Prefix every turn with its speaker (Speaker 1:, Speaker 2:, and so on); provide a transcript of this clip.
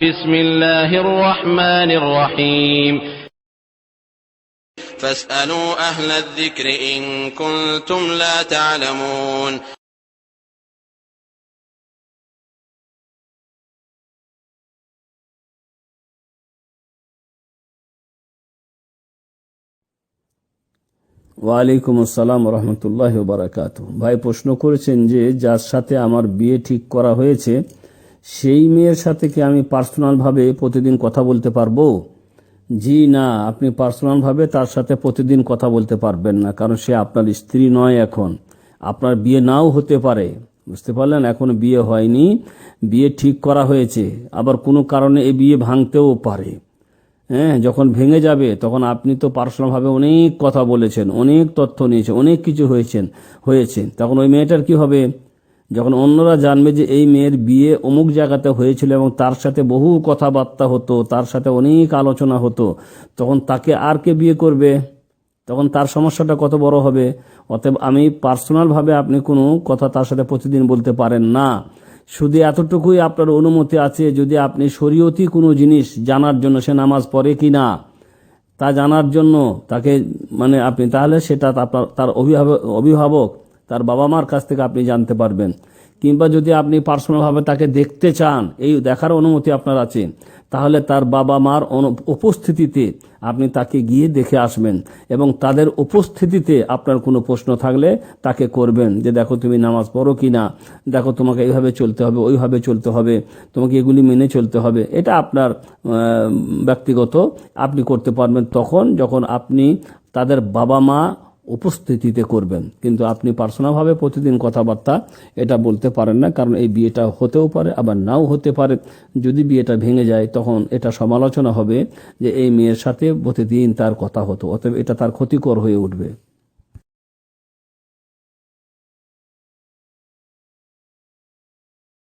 Speaker 1: بسم الله الرحمن الرحيم
Speaker 2: فاسألوا أهل الذكر إن كنتم لا تعلمون
Speaker 3: ওয়ালাইকুম আসসালাম রহমতুল্লাহ বারাকাত ভাই প্রশ্ন করেছেন যে যার সাথে আমার বিয়ে ঠিক করা হয়েছে সেই মেয়ের সাথে কি আমি পার্সোনালভাবে প্রতিদিন কথা বলতে পারব? জি, না, আপনি পার্সোনালভাবে তার সাথে প্রতিদিন কথা বলতে পারবেন না, কারণ সে আপনার স্ত্রী নয় এখন। আপনার বিয়ে নাও হতে পারে, বুঝতে পারলেন? এখন বিয়ে হয়নি, বিয়ে ঠিক করা হয়েছে, আবার কোনো কারণে এই বিয়ে ভাঙতেও পারে। হ্যাঁ যখন ভেঙে যাবে, তখন আপনি তো পার্সোনালভাবে অনেক কথা বলেছেন, অনেক তথ্য নিয়েছেন, অনেক কিছু হয়েছেন, হয়েছে। তখন ওই মেয়েটার কি হবে? যখন অন্যরা জানবে যে এই মেয়ের বিয়ে অমুক জায়গাতে হয়েছিল এবং তার সাথে বহু কথাবার্তা হতো, তার সাথে অনেক আলোচনা হতো, তখন তাকে আর কে বিয়ে করবে? তখন তার সমস্যাটা কত বড় হবে? অতএব আমি পার্সোনালভাবে আপনি কোনো কথা তার সাথে প্রতিদিন বলতে পারেন না। শুধু এতটুকুই আপনার অনুমতি আছে, যদি আপনি শরীয়তি কোনো জিনিস জানার জন্য, সে নামাজ পড়ে কি না, তা জানার জন্য তাকে মানে আপনি, তাহলে সেটা আপনার তার অভিভাবক অভিভাবক তার বাবা মার কাছ থেকে আপনি জানতে পারবেন। কিংবা যদি আপনি পার্সোনালভাবে তাকে দেখতে চান, এই দেখার অনুমতি আপনার আছে, তাহলে তার বাবা মার উপস্থিতিতে আপনি তাকে গিয়ে দেখে আসবেন এবং তাদের উপস্থিতিতে আপনার কোনো প্রশ্ন থাকলে তাকে করবেন যে, দেখো তুমি নামাজ পড়ো কি না দেখো তোমাকে এইভাবে চলতে হবে, ওইভাবে চলতে হবে, তোমাকে এগুলি মেনে চলতে হবে। এটা আপনার ব্যক্তিগত, আপনি করতে পারবেন। তখন যখন আপনি তাদের বাবা মা উপস্থিতিতে করবেন। কিন্তু আপনি পার্সোনালভাবে প্রতিদিন কথাবার্তা এটা বলতে পারেন না, কারণ এই বিয়েটা হতেও পারে, আবার নাও হতে পারে। যদি বিয়েটা ভেঙে যায়, তখন এটা সমালোচনা হবে যে, এই মেয়ের সাথে প্রতিদিন তার কথা হতো, অতএব এটা তার ক্ষতিকর হয়ে উঠবে।